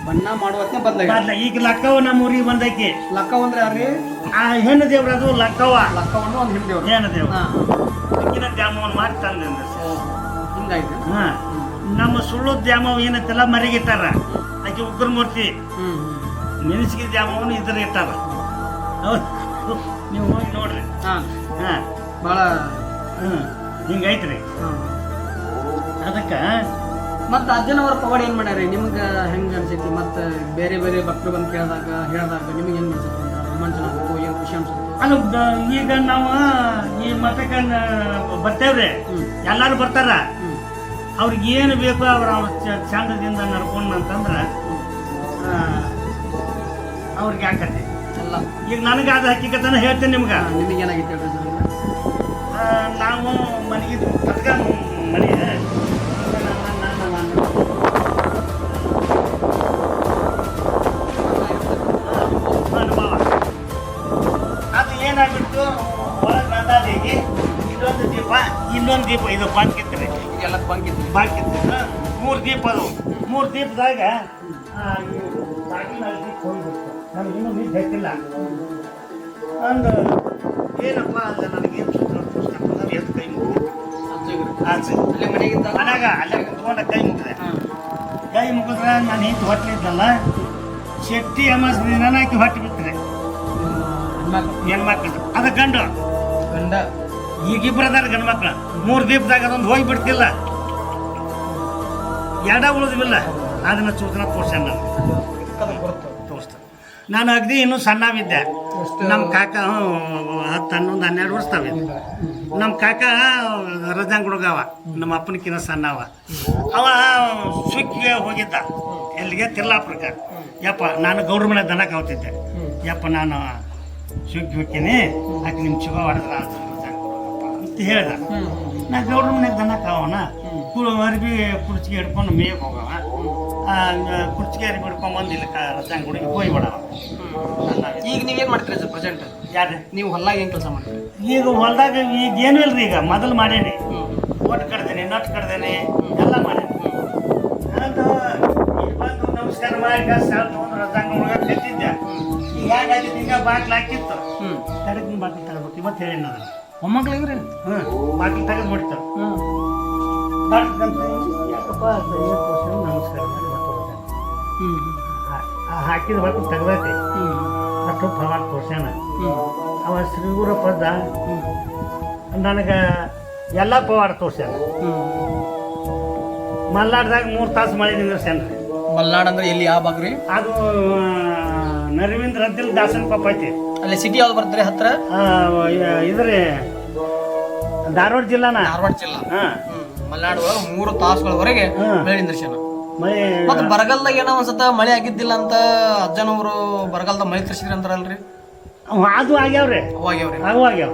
ಬಣ್ಣ ಮಾಡುವತ್ತೆ ಬದ್ಲಾಗ್ಯಾರ. ಈಗ ಲಕ್ಕವ ನಮ್ಮ ಊರಿಗೆ ಬಂದೈತಿ. ಲಕ್ಕವ ಅಂದ್ರೆ ಯಾರ್ರಿ? ಆ ಹೆಣ್ಣು ದೇವ್ರದು ಲಕ್ಕವ ಲಕ್ಕವನ್ನು ಒಂದು ಹಿಂಡಿ ಹೆಣ್ಣು ದೇವ್ರ. ಹೆಣ್ಣು ದೇವ್ರ. ಮಾಡಿ ತಂದ್ರೆ ಹಿಂಗಾಯ್ತು. ಹಾ. ನಮ್ಮ ಸುಳ್ಳು ದ್ಯಾಮವ್ ಏನೈತಲ್ಲ ಮರಿಗಿಟ್ಟಾರ. ಆಕೆ ಉಗ್ರ ಮೂರ್ತಿ ಹ್ಮ್. ಮೆಣಸಿಗೆ ದ್ಯಾಮವನ್ನು ಇದ್ರ ಇಟ್ಟಾರ ಹೌದು. ನೀವು ಹೋಗಿ ನೋಡ್ರಿ. ಹಾ. ಹಾಂ. ಭಾಳ ಹ್ಮ್. ಹಿಂಗೈತ್ರಿ ಅದಕ್ಕೆ ಮತ್ತ ಅಜ್ಜನವರ ಪವಾಡ ಏನು ಮಾಡ್ಯಾರಿ ನಿಮ್ಗೆ ಹೆಂಗೆ ಅನ್ಸೈತಿ? ಮತ್ತ ಬೇರೆ ಬೇರೆ ಭಕ್ತರು ಬಂದು ಕೇಳಿದಾಗ ಹೇಳಿದಾಗ ನಿಮಗೆ ಹೆಂಗೆ ಅನ್ಸುತ್ತೆ ರೋಮಾಂಚನ ಹೋಗೋ ಏನು ಖುಷಿ ಅನ್ಸುತ್ತೆ ಅಲ್ಲ ಈಗ ನಾವು ಈ ಮಠಕ್ಕೆ ಬರ್ತೇವ್ರಿ. ಎಲ್ಲರೂ ಬರ್ತಾರ. ಅವ್ರಿಗೆ ಏನು ಬೇಕೋ ಅವ್ರ ಚಂದದಿಂದ ನಡ್ಕೊಂಡು ಅಂತಂದ್ರೆ ಅವ್ರಿಗೆ ಹಾಕತ್ತೆ ಎಲ್ಲ ಈಗ ನನಗೆ ಅದು ಹಕ್ಕಿಕತನ ಹೇಳ್ತೇನೆ ನಿಮ್ಗೆ. ನಿಮಗೆ ಏನಾಗಿತ್ತು ಹೇಳ್ರಿ ಅಜ್ಜನವ್ರೆ? ಆ, ನಾವು ಮನೆಗೆ ಪಟ್ಕ ಮನೆ ಅದು ಏನಾಗ್ಬಿಟ್ಟು ಒಳಗೆ ನಂದಾದಿಗೆ ಇನ್ನೊಂದು ದೀಪ ಇನ್ನೊಂದು ದೀಪ ಇದು ಪಾಕಿ ಎಲ್ಲ ಬಾಕಿತ್ತು ಮೂರು ದೀಪ ಅದು ಮೂರು ದೀಪದಾಗ ನಮ್ಗೆ ಇನ್ನೂ ನೀರು ಹೆಚ್ಚಿಲ್ಲ ಅಂದ ಏನಪ್ಪ ಅಂದ ನನಗೇನು ಸೂತ್ರ ಪುಸ್ತಕ ಎತ್ತು ಕೈ ಮುಗಿದು ಅಲ್ಲೇ ಮನೆಗಿದ್ದ ಮನ್ಯಾಗ ಅಲ್ಲೇ ಕುತ್ಕೊಂಡ ಕೈ ಮುಗಿದೆ. ಕೈ ಮುಗಿದ್ರೆ ನಾನು ಹಿಂದೆ ಹೊಟ್ಟಲಿದ್ದಲ್ಲ ಶೆಟ್ಟಿ ಅಮಾಸ ದಿನ ಆಕಿ ಹೊಟ್ಟೆ ಬಿತ್ತರೆ ಹೆಣ್ಮಕ್ಳು. ಅದ ಗಂಡು. ಗಂಡ. ಈಗ ಇಬ್ಬರು ಅದಾರ ಗಂಡು ಮಕ್ಳು ಮೂರು ದೀಪದಾಗ ಅದೊಂದು ಹೋಗಿ ಬಿಡ್ತಿಲ್ಲ ಎಡ ಉಳಿದಿಲ್ಲ ಅದನ್ನು ಸೂಚನಾ ತೋರ್ಸ್ಯಾನ ನಾನು. ಅದನ್ನ ಹೊರತು ತೋರಿಸ್ತ. ನಾನು ಅಗದಿ ಇನ್ನೂ ಸಣ್ಣವಿದ್ದೆ. ನಮ್ಮ ಕಾಕ ಹತ್ತು ಹನ್ನೊಂದು ಹನ್ನೆರಡು ವರ್ಷ ತಾವಿದ್ದೆ. ನಮ್ಮ ಕಾಕ ರಜಾಂಗ್ ಹುಡುಗವ ನಮ್ಮ ಅಪ್ಪನಕಿನ ಸಣ್ಣವ. ಅವ ಸುಕ್ಕಿಗೆ ಹೋಗಿದ್ದ. ಎಲ್ಲಿಗೆ? ತಿರ್ಲಾಪುರಕ್ಕೆ. ಯಪ್ಪ ನಾನು ಗೌರ್ಮೆಂಟ್ ದನ ಕಾವ್ತಿದ್ದೆ. ಯಪ್ಪ ನಾನು ಸುಗ್ಗಿ ಹೋಗ್ತೀನಿ ಆಕೆ ನಿಮ್ಮ ಚುಗ ಹೊಡೆದ್ರ ಅಂತ ಹೇಳ್ದ. ನಾ ಗೌಡ್ರ ಮನೆಗೆ ದನ ಕಾವನ ಕುಳು ಅರ್ಬಿ ಕುರ್ಚಿಗೆ ಹಿಡ್ಕೊಂಡು ಮೇಯಕ್ಕೆ ಹೋಗವ ಕುರ್ಚಿಗೆ ಅರ್ಬಿ ಹಿಡ್ಕೊಂಡು ಬಂದು ಇಲ್ಲಿ ರಜಾಂಗ್ ಹುಡುಗಿ ಹೋಗಿ ಬಿಡವ ಈಗ ನೀವು ಏನು ಮಾಡ್ತೀರಿ ಸರ್ ಪ್ರೆಸೆಂಟ್ ಯಾರು ನೀವು ಹೊಲ್ದಾಗ ಏನು ಕೆಲಸ ಮಾಡ್ತೀರಿ? ಈಗ ಹೊಲ್ದಾಗ ಈಗ ಏನು ಇಲ್ರಿ ಈಗ ಮೊದಲು ಮಾಡೇನಿ. ಒಟ್ಟು ಕಡ್ದೇನೆ ನಟ್ ಕಡ್ದೇನೆ ಎಲ್ಲ ಮಾಡೇನಿ. ಬಂದು ನಮಸ್ಕಾರ ಮಾಡಿ ಸಾಲ ತಗೊಂಡು ರಜಾಂಗ ಒಳಗೆ ಕಟ್ಟಿದ್ದೆ. ಈಗ ಹೇಗಾಗಿತ್ತು ಈಗ ಬಾಗ್ಲು ಹಾಕಿತ್ತು. ತಗೋಬೇಕು ಇವತ್ತು ಹೇಳಿ ನಾನು ಮೊಮ್ಮಕ್ಳಿಗ್ರಿ ಹ್ಞೂ ಬಾಕಿ ತೆಗೆದು ಬಿಡ್ತಾರೆ ಯಾಕಪ್ಪ ಅಂತ ಏನ್ ತೋರ್ಸ್ಯಾನ ನಮಸ್ಕಾರ ಮಾಡಿ ಮತ್ತೆ ಹೋಗ್ತಾನೆ. ಹ್ಮ್. ಆ- ಆ ಹಾಕಿದ ಬಾಗ್ಲು ತೆಗ್ದೈತಿ ಹ್ಮ್. ಅಷ್ಟು ಪ್ರಮಾಣ ತೋರ್ಸ್ಯಾನ ಹ್ಮ್. ಅವ ಶ್ರೀಗುರಪ್ಪ ನನಗೆ ಎಲ್ಲ ಪವಾಡ ತೋರ್ಸ್ಯಾನ ಹ್ಮ್. ಮಲ್ನಾಡ್ದಾಗ ಮೂರು ತಾಸು ಮಳೆ ನಿಂದ್ರಸ್ಯಾನ ಮಲ್ನಾಡ್ ಅಂದ್ರೆ ಎಲ್ಲಿ? ಯಾವ ಭಾಗ ರೀ ಅದು ನರವಿಂದ್ರದ್ದಿಲ್ ದಾಸನ್ ಪಾಪ ಐತಿ. ಅಲ್ಲಿ ಸಿಟಿ ಯಾವ್ದು ಬರ್ತಾರೆ ಹತ್ರ? ಇದ್ರಿ ಧಾರವಾಡ ಜಿಲ್ಲಾನ? ಧಾರವಾಡ ಜಿಲ್ಲಾ. ಮಲೆನಾಡು ಒಳಗೆ ಮೂರು ತಾಸುಗಳವರೆಗೆ. ಮಳೆ ನಿಂದ್ರಸ್ಯಾನ ಮಳೆ ಮತ್ತೆ ಬರಗಾಲದಾಗ ಏನೋ ಒಂದ್ಸತ ಮಳೆ ಆಗಿದ್ದಿಲ್ಲ ಅಂತ ಅಜ್ಜನವರು ಬರಗಾಲದಾಗ ಮಳೆ ತರಿಸಿದ್ರಿ ಅಂತಾರಲ್ರಿ? ಅದು ಆಗ್ಯಾವ್ರಿ. ಅವು ಆಗ್ಯಾವ.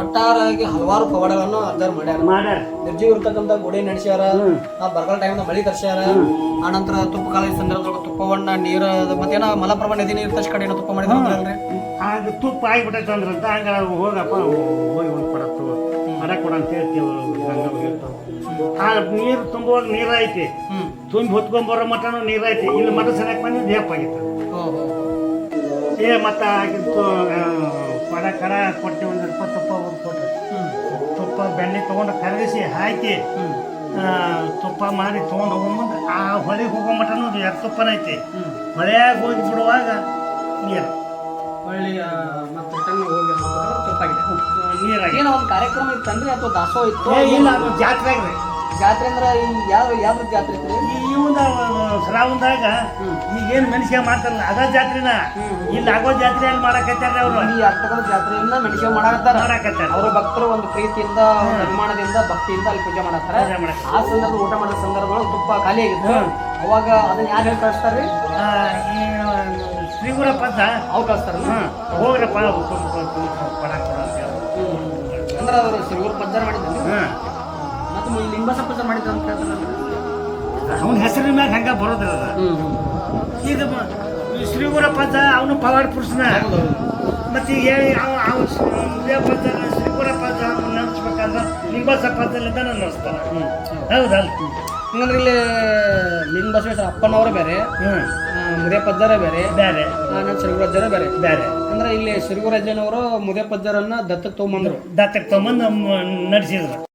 ಒಟ್ಟಾರಾಗಿ ಹಲವಾರು ಪವಾಡಗಳನ್ನು ಅಜ್ಜಾರ್ ಮಾಡ್ಯಾರ. ಮಾಡ್ಯಾರ. ನಿರ್ಜೀವ ಇರ್ತಕ್ಕಂಥ ಗುಡಿ ನಡೆಸ್ಯಾರ. ಆ ಬರಗಾಲ ಟೈಮ್ನ ಮಳಿ ತರಿಸ್ಯಾರ. ಆನಂತರ ತುಪ್ಪ ಕಾಲೇಜ್ ಸಂದರ್ಭದೊಳಗೆ ತುಪ್ಪವನ್ನ ನೀರ ಮತ್ತೇನ ಮಲಪ್ರಭಾ ನದಿ ನೀರು ತರ್ಸಿ ಕಡೆ ಏನೋ ತುಪ್ಪ ಮಾಡಿದ್ರಲ್ರಿ ಅದು ತುಪ್ಪ ಆಗಿಬಿಟ್ಟೈತೆ ಅಂದ್ರಂತ ಹಂಗ ಹೋಗಪ್ಪ ಹೋಗಿ ಒಂದು ಕೊಡತ್ತು ಮರ ಕೊಡ ಅಂತ ಹೇಳ್ತೀವಿ ಆ ನೀರು ತುಂಬುವಾಗ ನೀರೈತಿ ತುಂಬಿ ಹೊತ್ಕೊಂಬರೋ ಮಟನು ನೀರು ಐತಿ. ಇಲ್ಲಿ ಮಠ ಸರಿಯಾಗಿ ಬಂದು ಆಗಿತ್ತು. ಏ ಮತ್ತೆ ಆಗಿತ್ತು ಪಡ ಕರ ಕೊಟ್ಟು ಒಂದು ರೂಪಾಯಿ ತುಪ್ಪ ಒಂದು ಕೊಟ್ಟು ತುಪ್ಪ ಬೆಣ್ಣೆ ತೊಗೊಂಡು ಕರಗಿಸಿ ಹಾಕಿ ತುಪ್ಪ ಮಾಡಿ ತೊಗೊಂಡು ಹೋಗ್ಬಂದು ಆ ಹೊಳೆಗೆ ಹೋಗೋ ಮಟನು ಅದು ಎರಡು ತುಪ್ಪನೈತಿ. ಐತಿ ಹೊಳೆಯಾಗ ಹೋಗಿ ಬಿಡುವಾಗ ನೀರು. ಹೊಳ್ಳಿ ಮತ್ತೆ ರಿಟರ್ನ್ ಹೋಗಿ ನೀರಾಗಿ ಏನೋ ಒಂದು ಕಾರ್ಯಕ್ರಮ ಇತ್ತಂದ್ರೆ ಅಥವಾ ದಾಸೋ ಇತ್ತು? ಇಲ್ಲ ಜಾತ್ರೆ ಜಾತ್ರೆಗೆ ಜಾತ್ರೆ ಅಂದ್ರೆ ಯಾವ ಯಾವ ಜಾತ್ರೆ ಇತ್ತು ಈ ಇವಂದ ಶ್ರಾವಣದಾಗ ಈಗೇನು ಮನುಷ್ಯ ಮಾಡ್ತಾರಲ್ಲ ಅದ ಜಾತ್ರೆನ? ಇಲ್ಲಿ ಆಗೋ ಜಾತ್ರೆ ಅಲ್ಲಿ ಮಾಡಕತ್ತಾರ ಅವರು. ಈ ಅರ್ಥಗಳ ಜಾತ್ರೆಯಿಂದ ಮನುಷ್ಯ ಮಾಡಾಕತ್ತಾರ. ಮಾಡಕತ್ತಾರೆ. ಅವರ ಭಕ್ತರು ಒಂದು ಪ್ರೀತಿಯಿಂದ ನಿರ್ಮಾಣದಿಂದ ಅಭಿಮಾನದಿಂದ ಭಕ್ತಿಯಿಂದ ಅಲ್ಲಿ ಪೂಜೆ ಮಾಡತ್ತಾರ. ಆ ಸಂದರ್ಭ ಊಟ ಮಾಡೋ ಸಂದರ್ಭಗಳು ತುಪ್ಪ ಖಾಲಿ ಆಗಿತ್ತು. ಅವಾಗ ಅದನ್ನ ಯಾರು ಹೇಳಿ ಕಳಿಸ್ತಾರ್ರಿ ಶ್ರೀಗುರ ಪದ ಅವ್ರು ಕಳಿಸ್ತಾರ ಹೋಗ್ರಪ್ಪ ಅಂತ. ಅಂದ್ರೆ ಅವರು ಸಿರುಗುರು ಪಜ್ಜಾರ ಮಾಡಿದ್ರು. ಹ್ಮ್ ಮತ್ತೆ ಈ ಲಿಂಬಸ ಪಜ್ಜಾರ ಮಾಡಿದ್ರು ಅಂತ ಅವನ ಹೆಸರಿನ ಮ್ಯಾಗ ಹಂಗ ಬರೋದಿಲ್ಲ ಅದು. ಈಗ ಮ- ಈ ಶ್ರೀಗುರ ಪದ ಅವನು ಪವಾಡ ಪುರುಷನ. ಮತ್ತೆ ಈಗ ಹೇಳಿ ಅವನು ಅವ ಶ್ರೀ ಪದ ಶ್ರೀಗುರ ಪದ ಅವನು ಲಿಂಗಸ ಲಿಂಬಸ ಪದಲಿಂದ ನೆನೆಸ್ತಾನೆ ಹೌದಲ್ಲ? ಹಂಗಂದ್ರೆ ಇಲ್ಲಿ ಲಿಂಗ ಬಸವೇಶ್ವರ ಅಪ್ಪನವರು ಬೇರೆ. ಹ್ಮ್ ಆ, ಮುದಿಯ ಪಜ್ಜಾರ ಬೇರೆ. ಬೇರೆ. ನಾನು ಸಿರುಗುರಜ್ಜರ ಬೇರೆ. ಬೇರೆ. ಅಂದ್ರೆ ಇಲ್ಲಿ ಸಿರುಗುರಜ್ಜನವರು ಮುದಿಯ ಪಜ್ಜರನ್ನ ದತ್ತಕ್ಕೆ ತಗೊಂಬಂದ್ರು. ದತ್ತಕ್ಕೆ ತಗೊಂಬಂದು ನಡೆಸಿದ್ರು.